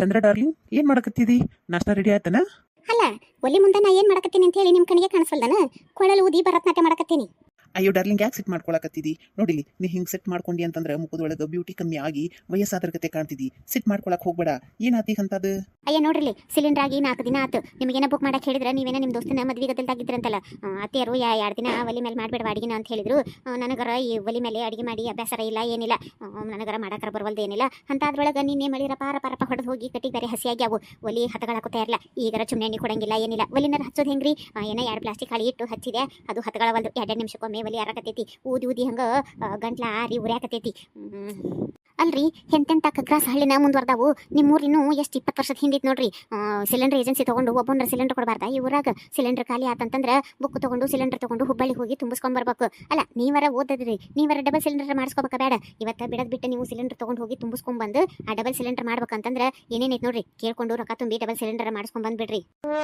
ಚಂದ್ರ darling, ಏನ್ ಮಾಡಕತ್ತಿದಿ? ನಾಷ್ಟಾ ready ಆಯ್ತನ? ಅಲ್ಲ, ಒಲಿ ಮುಂದೆ ನಾ ಏನ್ ಮಾಡಕತ್ತೀನಿ ಅಂತ ಹೇಳಿ ನಿಮ್ ಕಣ್ಣಿಗೆ ಕಾಣಿಸಲ್ದನ? ಕೊಳಲು ಊದಿ ಭರತನಾಟ್ಯ ಮಾಡಕತ್ತೀನಿ. ಅಯ್ಯೋ ಡಾರ್ಲಿಂಗ್ ಯಾಕೆ ಸೆಟ್ ಮಾಡ್ಕೊಳಕತ್ತಿದಿ? ನೋಡಿಲಿ, ನೀ ಹಿಂಗೆ ಸೆಟ್ ಮಾಡ್ಕೊಂಡಿ ಅಂತಂದ್ರೆ ಮುಖದೊಳಗೆ ಬ್ಯೂಟಿ ಕಮ್ಮಿ ಆಗಿ ವಯಸ್ಸಾದ್ರ ಕತೆ ಕಾಣ್ತಿದಿ ಸೆಟ್ ಮಾಡ್ಕೊಳಕ್ ಹೋಗ್ಬೇಡ. ಏನಾತಿ ಅಂತದು ಅಯ್ಯ ನೋಡ್ರಿ ಸಿಲಿಂಡರ್ ಆಗಿ ನಾಲ್ಕು ದಿನ ಆತು. ನಿಮಗೇನ ಬುಕ್ ಮಾಡಕ್ಕೆ ಹೇಳಿದ್ರೆ, ನೀವೇನ ನಿಮ್ಮ ದೋಸ್ತನ ಮದ್ವೆ ಗದ್ದಲ್ದಾಗಿದ್ರಂತಲ್ಲ ಅತ್ತೆಯರು ಯಾ ಎರಡು ದಿನ ಒಲಿ ಮೇಲೆ ಮಾಡಬೇಡ ಅಡಿಗೆನ ಅಂತ ಹೇಳಿದ್ರು. ನನಗರ ಈ ಒಲಿ ಮೇಲೆ ಅಡಿಗೆ ಮಾಡಿ ಅಭ್ಯಾಸರ ಇಲ್ಲ, ಏನಿಲ್ಲ. ನನಗರ ಬರವಲ್ದು ಏನಿಲ್ಲ. ಅಂತ ಅದ್ರೊಳಗ ನಿನ್ನೆ ಮಳಿರ ಪಾರ ಪರಪ ಹೊಡೆದು ಹೋಗಿ ಕಟ್ಟಿಗೆ ಬೇರೆ ಹಸಿಯಾಗಿ ಅವು. ಒಲಿ ಹತಗಳಾಕೋತಾ ಇರಲ್ಲ ಈಗರ ಚುಮ್ನೆ ಕೊಡಂಗಿಲ್ಲ, ಏನಿಲ್ಲ. ಒಲಿನರ ಹಚ್ಚೋದು ಹೆಂಗ್ರಿ? ಏನ ಎರಡು ಪ್ಲಾಸ್ಟಿಕ್ ಹಳಿ ಇಟ್ಟು ಹಚ್ಚಿದೆ. ಅದು ಹತಗಳವಲ್ದು ಎರಡೆರಡು ನಿಮಿಷಕ್ಕೊಮ್ಮೆ ಒಲಿ ಅರಕತೈತಿ ಊದಿ ಊದಿ ಹಂಗ ಗಂಟ್ಲ ಆರಿ. ಅಲ್ರಿ ಹೆಂತೆಂತ ಕಗ್ರಾಸ್ ಹಳ್ಳಿನ ಮುಂದುವರ್ದಾವು ನಿಮ್ಮ ಊರಿನೂ ಎಷ್ಟು ಇಪ್ಪತ್ತು ವರ್ಷದ ಹಿಂದಿತ್ತು ನೋಡ್ರಿ. ಸಿಲಿಂಡರ್ ಏಜೆನ್ಸಿ ತಗೊಂಡು ಒಬ್ಬೊಂದ್ರ ಸಿಲಿಂಡರ್ ಕೊಡಬಾರ್ದ? ಈ ಊರಾಗ ಸಿಲಿಂಡರ್ ಖಾಲಿ ಆತಂತಂದ್ರೆ ಬುಕ್ ತಗೊಂಡು, ಸಿಲಿಂಡರ್ ತಗೊಂಡು ಹುಬ್ಬಳ್ಳಿ ಹೋಗಿ ತುಂಬಿಸ್ಕೊಂಡ್ ಬರ್ಬೇಕು. ಅಲ್ಲ, ನೀವರ ಓದದ್ರಿ. ನೀವರ ಡಬಲ್ ಸಿಲಿಂಡರ್ ಮಾಡಿಸ್ಕೋಬೇಕ ಬೇಡ. ಇವತ್ತ ಬಿಡದ್ ಬಿಟ್ಟು ನೀವು ಸಿಲಿಂಡರ್ ತಗೊಂಡು ಹೋಗಿ ತುಂಬಿಸ್ಕೊಂಡ್ ಬಂದು ಆ ಡಬಲ್ ಸಿಲಿಂಡರ್ ಮಾಡ್ಬೇಕಂತಂದ್ರೆ ಏನೇನೈತೆ ನೋಡ್ರಿ? ಕೇಳ್ಕೊಂಡು ರೊಕ್ಕ ತುಂಬಿ ಡಬಲ್ ಸಿಲಿಂಡರ್ ಮಾಡಿಸ್ಕೊಂಡ್ ಬಂದ್ಬಿಡ್ರಿ.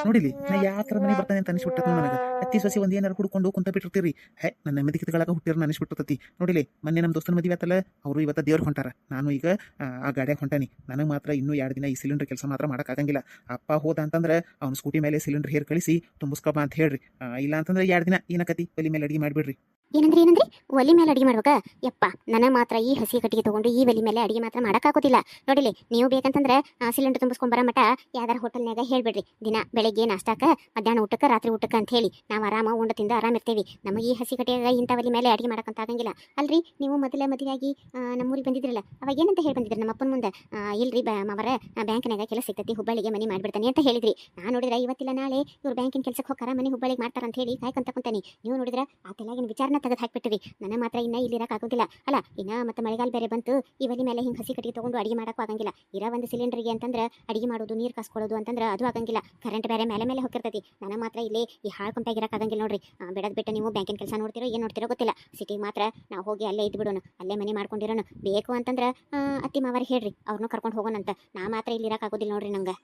ನೋಡಿಲಿ, ನಾ ಯಾಕ್ರ ಮನೆ ಬರ್ತಾನೆ ಅಂತ ಅನಿಸ್ಬಿಟ್ಟದ ನನಗೆ. ಅತ್ತಿ ಸೊಸಿ ಒಂದು ಏನಾರು ಹುಡ್ಕೊಂಡು ಕುಂತ ಬಿಟ್ಟಿರ್ತೀರಿ. ಹೇ, ನನ್ನ ನೆಮ್ಮದಿ ಹುಟ್ಟಿರ ಅನಿಸ್ಬಿಟ್ಟತಿ ನೋಡಿಲಿ, ಮೊನ್ನೆ ನಮ್ಮ ದೋಸ್ತನ ಮದುವೆ ಅವರು ಇವತ್ತ ದೇವ್ರ ಹೊಂಟಾರ. ನಾನು ಈಗ ಆ, ಗಾಡ್ಯಾಗ ಹೊಂಟಾನಿ. ನನಗೆ ಮಾತ್ರ ಇನ್ನೂ ಎರಡು ದಿನ ಈ ಸಿಲಿಂಡರ್ ಕೆಲಸ ಮಾತ್ರ ಮಾಡೋಕ್ಕಾಗಂಗಿಲ್ಲ. ಅಪ್ಪ ಹೋದ ಅಂತಂದ್ರೆ ಅವ್ನು ಸ್ಕೂಟಿ ಮೇಲೆ ಸಿಲಿಂಡರ್ ಹೇರ್ ಕಳಿಸಿ ತುಂಬಿಸ್ಕೊಬ ಅಂತ ಹೇಳ್ರಿ. ಇಲ್ಲ ಅಂತಂದ್ರೆ ಎರಡು ದಿನ ಏನಕತಿ? ಒಲಿ ಮೇಲೆ ಅಡುಗೆ ಮಾಡಿಬಿಡ್ರಿ. ಏನಂದ್ರಿ, ಏನಂದ್ರೆ? ಒಲಿ ಮೇಲೆ ಅಡುಗೆ ಮಾಡ್ಬೇಕಾ? ಯಪ್ಪ ನನ ಮಾತ್ರ ಈ ಹಸಿ ಕಟ್ಟಿಗೆ ತಗೊಂಡು ಈ ಒಲಿ ಮೇಲೆ ಅಡುಗೆ ಮಾತ್ರ ಮಾಡೋಕ್ಕಾಗೋದಿಲ್ಲ ನೋಡಿಲಿ, ನೀವು ಬೇಕಂತಂದ್ರೆ ಸಿಲಿಂಡರ್ ತುಂಬಿಸ್ಕೊಂಡ್ ಬರೋ ಮಟ್ಟ ಯಾವ್ದಾರ ಹೋಟೆಲ್ನಾಗ ಹೇಳ್ಬಿಡ್ರಿ. ದಿನ ಬೆಳಗ್ಗೆ ನಾಷ್ಟಾಕ, ಮಧ್ಯಾಹ್ನ ಊಟಕ್ಕೆ ರಾತ್ರಿ ಊಟಕ್ಕೆ ಅಂತ ಹೇಳಿ ನಾವು ಆರಾಮ ಉಂಡ ತಿಂದು ಆರಾಮ ಇರ್ತೀವಿ. ನಮಗೆ ಈ ಹಸಿ ಕಟ್ಟಿಗೆ ಇಂಥ ಒಲಿ ಮೇಲೆ ಅಡುಗೆ ಮಾಡಕ್ಕಂತ ಆಗಂಗಿಲ್ಲ. ಅಲ್ರಿ, ನೀವು ಮೊದಲೇ ಮದುವೆಯಾಗಿ ನಮ್ಮೂರಿಗೆ ಬಂದಿದ್ರಲ್ಲ, ಅವಾಗ ಏನಂತ ಹೇಳಿ ಬಂದಿದ್ರಿ ನಮ್ಮ ಅಪ್ಪನ ಮುಂದೆ ಇಲ್ರಿ ಬ ಅವರ ಬ್ಯಾಂಕ್ನಾಗ ಕೆಲಸ ಸಿಗ್ತೈತಿ, ಹುಬ್ಬಳ್ಳಿಗೆ ಮನೆ ಮಾಡ್ಬಿಡ್ತಾನೆ ಅಂತ ಹೇಳಿದ್ರಿ. ನಾನು ನೋಡಿದ್ರೆ ಇವತ್ತಿಲ್ಲ, ನಾಳೆ ಇವ್ರು ಬ್ಯಾಂಕಿನ ಕೆಲಸಕ್ಕೆ ಹೋಗಾರ ಮನೆ ಹುಬ್ಬಳ್ಳಿಗೆ ಮಾಡ್ತಾರ ಅಂತ ಹೇಳಿ ಕಾಯ್ಕೊಂತ ಕುಂತಾನೆ. ನೀವು ನೋಡಿದ್ರೆ ಆ ತೆಲಾಗಿನ ವಿಚಾರನ ತೆಗೆದು ಹಾಕ್ಬಿಟ್ಟಿರಿ ನನ್ನ ಮಾತ್ರ ಇನ್ನ ಇಲ್ಲಿ ಆಗೋದಿಲ್ಲ ಅಲ್ಲ, ಇನ್ನ ಮತ್ತೆ ಮಳೆಗಾಲ ಬೇರೆ ಬಂತು ಒಲಿ ಮೇಲೆ ಹಿಂಗೆ ಹಸಿ ಕಟ್ಟಿಗೆ ತಗೊಂಡು ಅಡಿಗೆ ಮಾಡೋಕ್ಕೂ ಆಗಂಗಿಲ್ಲ. ಇರೋ ಒಂದು ಸಿಲಿಂಡರ್ಗೆ ಅಂತಂದ್ರೆ ಅಡಿಗೆ ಮಾಡೋದು, ನೀರು ಕಾಸ್ಕೊಳ್ಳೋದು ಅಂತಂದ್ರೆ ಅದು ಆಗಂಗಿಲ್ಲ. ಕರೆಂಟ್ ಬೇರೆ ಮೇಲೆ ಮೇಲೆ ಹೋಗಿರ್ತೈತಿ ನನ್ನ ಮಾತ್ರ ಇಲ್ಲಿ ಈ ಹಾಳು ಆಗಂಗಿಲ್ಲ ನೋಡ್ರಿ. ಬಿಡದ್ ಬಿಟ್ಟು ನೀವು ಬ್ಯಾಂಕಿನ ಕೆಲಸ ನೋಡ್ತಿರೋ, ಏನು ನೋಡ್ತಿರೋ ಗೊತ್ತಿಲ್ಲ. ಸಿಟಿಗೆ ಮಾತ್ರ ನಾವು ಹೋಗಿ ಅಲ್ಲೇ ಇದ್ದು ಬಿಡೋಣ. ಅಲ್ಲೇ ಮನೆ ಮಾಡ್ಕೊಂಡಿರೋಣ. ಬೇಕು ಅಂತಂದ್ರೆ ಅತ್ತಿ ಮಾವರ ಹೇಳ್ರಿ. ಅವ್ರನ್ನೂ ಕರ್ಕೊಂಡು ಹೋಗೋಣಂತ ನಾ ಮಾತ್ರ ಇಲ್ಲಿ ಇರೋಕ್ಕಾಗೋದಿಲ್ಲ ನೋಡ್ರಿ ನಂಗೆ.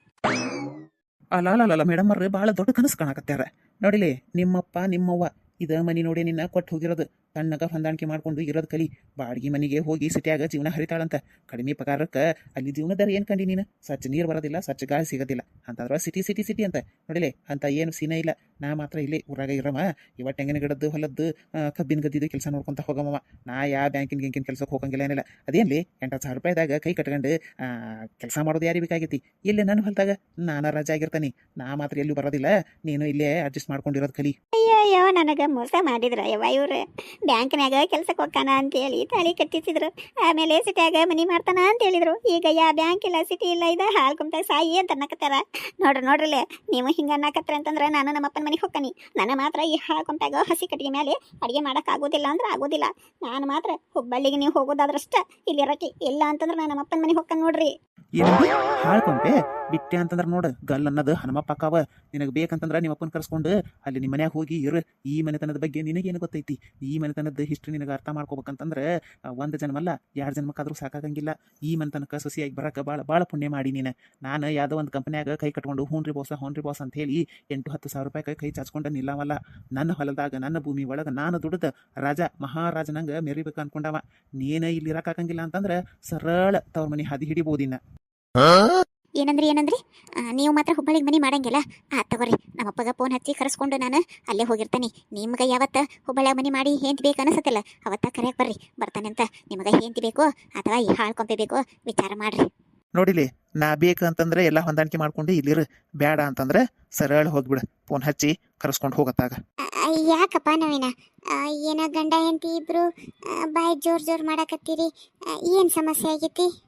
ಅಲ್ಲ ಅಲ್ಲ ಮೇಡಮ್ ಅವ್ರೆ ಭಾಳ ದೊಡ್ಡ ಕನಸು ಕಾಣಕತ್ತಾರೆ ನೋಡಿಲಿ, ನಿಮ್ಮಪ್ಪ, ನಿಮ್ಮವ್ವ ಇದ ಮನಿ ನೋಡಿ ನಿನ್ನ ಕೊಟ್ಟು ಹೋಗಿರೋದು. ತಣ್ಣಗ ಹೊಂದಾಣಿಕೆ ಮಾಡ್ಕೊಂಡು ಇರೋದು ಕಲಿ. ಬಾಡಿಗೆ ಮನೆಗೆ ಹೋಗಿ ಸಿಟಿಯಾಗ ಜೀವನ ಹರಿತಾಳಂತ. ಕಡಿಮೆ ಪಗಾರಕ್ಕೆ ಅಲ್ಲಿ ಜೀವನದಾರ ಏನು ಕಂಡಿ ನೀನು? ಸ್ವಚ್ಛ ನೀರು ಬರೋದಿಲ್ಲ, ಸ್ವಚ್ಛ ಗಾಳಿ ಸಿಗೋದಿಲ್ಲ. ಅಂತಂದ್ರೆ ಸಿಟಿ ಸಿಟಿ ಸಿಟಿ ಅಂತ. ನೋಡಿಲೆ, ಅಂತ ಏನು ಸೀನೇ ಇಲ್ಲ. ನಾ ಮಾತ್ರ ಇಲ್ಲೇ ಊರಾಗ ಇರಮ್ಮ ಇವ ತೆಂಗಿನ ಗಿಡದ್ದು, ಹೊಲದ್ದು ಕಬ್ಬಿನ ಗದ್ದಿದ್ದು ಕೆಲಸ ನೋಡ್ಕೊಂತ ಹೋಗಮ್ಮ ನಾ ಯಾವ ಬ್ಯಾಂಕಿನ ಗಿಂಕಿನ ಕೆಲಸಕ್ಕೆ ಹೋಗಂಗಿಲ್ಲ ಏನಿಲ್ಲ. ಅದೇನ್ಲಿ ಎಂಟು ಸಾವಿರ ರೂಪಾಯಿದಾಗ ಕೈ ಕಟ್ಕೊಂಡು ಕೆಲಸ ಮಾಡೋದು ಯಾರಿಗೆ ಬೇಕಾಗೈತಿ? ಇಲ್ಲಿ ನನ್ನ ಹೊಲದಾಗ ನಾನು ರಜೆ ಆಗಿರ್ತಾನೆ. ನಾ ಮಾತ್ರ ಎಲ್ಲೂ ಬರೋದಿಲ್ಲ. ನೀನು ಇಲ್ಲೇ ಅಡ್ಜಸ್ಟ್ ಮಾಡ್ಕೊಂಡಿರೋದು ಕಲಿ. ಅಯ್ಯೋ ನನಗೆ ಮೋಸ ಮಾಡಿದ್ರ ಯವ್ವ ಇವ್ರು. ಬ್ಯಾಂಕ್ನಾಗ ಕೆಲ್ಸಕ್ಕೆ ಹೋಗ್ತಾನ ಅಂತೇಳಿ ತಾಳಿ ಕಟ್ಟಿಸಿದ್ರು. ಆಮೇಲೆ ಸಿಟಿಯಾಗ ಮನಿ ಮಾಡ್ತಾನ ಅಂತ ಹೇಳಿದ್ರು ಈಗ ಯಾ ಬ್ಯಾಂಕ್ ಇಲ್ಲ, ಸಿಟಿ ಇಲ್ಲ, ಇದು ಹಾಲ್ ಕುಂತ ಸಾಯಿ ಅಂತ ಅನ್ನಕತ್ತಾರ. ನೋಡ್ರಿ ನೋಡ್ರಲ್ಲೇ ನೀವು ಹಿಂಗ ಅನ್ನಕತ್ರ ಅಂತಂದ್ರೆ ನಾನು ನಮ್ಮ ಅಪ್ಪನ ಮನೆಗೆ ಹೋಗ್ತಾನೆ. ನನ್ನ ಮಾತ್ರ ಈ ಹಾಕೊಂತಾಗ ಕುಂತಾಗ ಹಸಿ ಕಟ್ಟಿಗೆ ಮೇಲೆ ಅಡಿಗೆ ಮಾಡಕ್ ಆಗೋದಿಲ್ಲ ಅಂದ್ರೆ ಆಗೋದಿಲ್ಲ. ನಾನು ಮಾತ್ರ ಹುಬ್ಬಳ್ಳಿಗೆ ನೀವು ಹೋಗೋದಾದ್ರಷ್ಟ ಇಲ್ಲಿ ಇರಕ್ಕೆ ಇಲ್ಲ ಅಂತಂದ್ರೆ ನಾನು ನಮ್ಮ ಅಪ್ಪನ ಮನೆಗೆ ಹೋಗ್ತಾನೆ ನೋಡ್ರಿ. ಏನಂದಿ ಹಾಳ್ಕೊಂತೆ ಬಿಟ್ಟೆ ಅಂತಂದ್ರೆ ನೋಡು, ಗಲ್ ಅನ್ನೋದು ಹನುಮಪ್ಪ ಅಕ್ಕಾವ ನಿನಗೆ ಬೇಕಂತಂದ್ರೆ ನಿಮ್ಮ ಅಪ್ಪನ ಕರ್ಸ್ಕೊಂಡು ಅಲ್ಲಿ ನಿಮ್ಮ ಮನ್ಯಾಗ ಹೋಗಿ ಇರು. ಈ ಮನೆತನದ ಬಗ್ಗೆ ನಿನಗೇನು ಗೊತ್ತೈತಿ? ಈ ಮನೆತನದ ಹಿಸ್ಟ್ರಿ ನಿನಗೆ ಅರ್ಥ ಮಾಡ್ಕೋಬೇಕಂತಂದ್ರೆ ಒಂದು ಜನ್ಮಲ್ಲ, ಎರಡು ಜನ್ಮಕ್ಕಾದ್ರೂ ಸಾಕಾಗಂಗಿಲ್ಲ. ಈ ಮನೆತನಕ ಸೊಸಿಯಾಗಿ ಬರಕ್ಕೆ ಭಾಳ ಭಾಳ ಪುಣ್ಯ ಮಾಡಿ ನೀನು. ನಾನು ಯಾವುದೋ ಒಂದು ಕಂಪನ್ಯಾಗ ಕೈ ಕಟ್ಕೊಂಡು ಹ್ಞೂ ರೀ ಬಾಸ ಹ್ಞೂ ರೀ ಬಾಸ್ ಅಂತ ಹೇಳಿ ಎಂಟು, ಹತ್ತು ಸಾವಿರ ರೂಪಾಯಿ ಕೈ ಚಾಚ್ಕೊಂಡು ನಿಲ್ಲವಲ್ಲ. ನನ್ನ ಹೊಲದಾಗ, ನನ್ನ ಭೂಮಿ ಒಳಗೆ ನಾನು ದುಡ್ದ ರಾಜ ಮಹಾರಾಜನಂಗೆ ಮೆರಿಬೇಕು ಅನ್ಕೊಂಡವ ನೀನು ಇಲ್ಲಿ ಇರಕಾಗಂಗಿಲ್ಲ ಅಂತಂದ್ರೆ ಸರಳ ತವ್ರ ಮನೆ ಹದಿ ಹಿಡಿಬೋದಿನ್ನ. ಏನಂದ್ರಿ ಏನಂದ್ರಿ? ನೀವು ಮಾತ್ರ ಹುಬ್ಬಳ್ಳಿಗೆ ಮನಿ ಮಾಡಂಗಿಲ್ಲ. ಆ ತಗೋರಿ. ನಮ್ಮಪ್ಪಗ ಫೋನ್ ಹಚ್ಚಿ ಕರೆಸ್ಕೊಂಡು ನಾನು ಅಲ್ಲೇ ಹೋಗಿರ್ತಾನೆ. ನಿಮ್ಗೆ ಯಾವತ್ತ ಹುಬ್ಬಳ್ಳಿಯಾಗ ಮನಿ ಮಾಡಿ ಹೇಂತ ಬೇಕು ಅನಿಸತ್ತಲ್ಲ ಅವತ್ತ ಕರೆಯಕ್ಕೆ ಬರ್ರಿ. ಬರ್ತಾನೆ ಅಂತ. ನಿಮಗೆ ಹೇಂತ ಬೇಕೋ ಅಥವಾ ಈ ಹಾಳು ಕೊಂಪೆ ಬೇಕೋ ವಿಚಾರ ಮಾಡ್ರಿ. ನೋಡಿಲಿ ನಾ ಬೇಕು ಅಂತಂದ್ರೆ ಎಲ್ಲ ಹೊಂದಾಣಿಕೆ ಮಾಡ್ಕೊಂಡು ಇಲ್ಲಿರು. ಬೇಡ ಅಂತಂದ್ರೆ ಸರಳ ಹೋಗ್ಬಿಡು. ಫೋನ್ ಹಚ್ಚಿ ಕರೆಸ್ಕೊಂಡು ಹೋಗತ್ತಾಗ. ಯಾಕಪ್ಪ ನವೀನ? ಏನೋ ಗಂಡ ಹೆಂಡತಿ ಇಬ್ರು ಬಾಯಿ ಜೋರ್ ಜೋರ್ ಮಾಡಕತ್ತೀರಿ. ಏನ್ ಸಮಸ್ಯೆ ಆಗೈತಿ?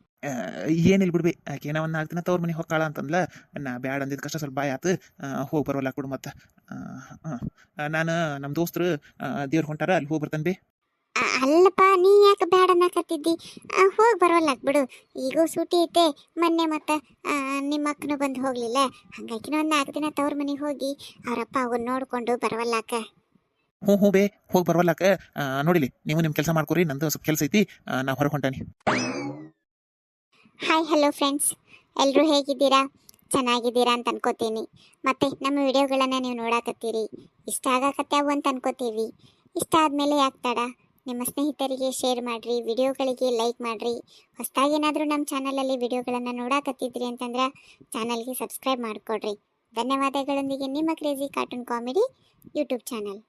ಏನಿಲ್ಲ ಬಿಡ್ಬಿ. ಆಕೆ ಏನೋ ಒಂದು ನಾಲ್ಕು ದಿನ ತವ್ರ ಮನೆ ಹೊಕ್ಕಾಳ ಅಂತಂದ್ಲ. ನಾ ಬ್ಯಾಡ ಅಂದಿದ್ ಕಷ್ಟ ಸ್ವಲ್ಪ ಬಾಯ್ ಆತು. ಹೋಗಿ ಬರೋಲ್ಲ ಕೊಡು ಮತ್ತೆ. ನಾನು ನಮ್ಮ ದೋಸ್ತರು ದೇವ್ರ ಹೊಂಟಾರ ಅಲ್ಲಿ ಹೋಗಿ ಬರ್ತಾನೆ ಬಿ. ಅಲ್ಲಪ್ಪ ನೀ ಯಾಕೆ ಬ್ಯಾಡ ಅನ್ನಕತ್ತಿದ್ದಿ? ಹೋಗಿ ಬರೋಲ್ಲ ಬಿಡು. ಈಗೂ ಸೂಟಿ ಐತೆ. ಮೊನ್ನೆ ಮತ್ತೆ ನಿಮ್ಮ ಅಕ್ಕನು ಬಂದು ಹೋಗ್ಲಿಲ್ಲ. ಹಂಗಾಗಿ ಒಂದು ನಾಲ್ಕು ದಿನ ತವ್ರ ಮನೆಗೆ ಹೋಗಿ ಅವರಪ್ಪ ಅವನ್ನ ನೋಡ್ಕೊಂಡು ಬರವಲ್ಲಾಕ ಹ್ಞೂ ಹ್ಞೂ ಬೇ. ಹೋಗಿ ಬರವಲ್ಲಾಕ ನೋಡಿಲಿ ನೀವು ನಿಮ್ಮ ಕೆಲಸ ಮಾಡ್ಕೊರಿ ನಂದು ಸ್ವಲ್ಪ ಕೆಲಸ ಐತಿ. ನಾ ಹೊರಗೆ ಹೊಂಟಾನಿ. ಹಾಯ್ ಹಲೋ ಫ್ರೆಂಡ್ಸ್ ಎಲ್ಲರೂ ಹೇಗಿದ್ದೀರಾ? ಚೆನ್ನಾಗಿದ್ದೀರಾ ಅಂತ ಅನ್ಕೋತೀನಿ. ಮತ್ತು ನಮ್ಮ ವಿಡಿಯೋಗಳನ್ನು ನೀವು ನೋಡಾಕತ್ತೀರಿ. ಇಷ್ಟ ಆಗಾಕತ್ಯಾವು ಅಂತ ಅನ್ಕೋತೀವಿ. ಇಷ್ಟ ಆದಮೇಲೆ ಯಾಕೆ ತಡ? ನಿಮ್ಮ ಸ್ನೇಹಿತರಿಗೆ ಶೇರ್ ಮಾಡಿರಿ, ವಿಡಿಯೋಗಳಿಗೆ ಲೈಕ್ ಮಾಡಿರಿ. ಹೊಸದಾಗೇನಾದರೂ ನಮ್ಮ ಚಾನಲಲ್ಲಿ ವಿಡಿಯೋಗಳನ್ನು ನೋಡಾಕತ್ತಿದ್ರಿ ಅಂತಂದ್ರೆ ಚಾನಲ್ಗೆ ಸಬ್ಸ್ಕ್ರೈಬ್ ಮಾಡಿಕೊಡ್ರಿ. ಧನ್ಯವಾದಗಳೊಂದಿಗೆ ನಿಮ್ಮ crazy cartoon comedy YouTube channel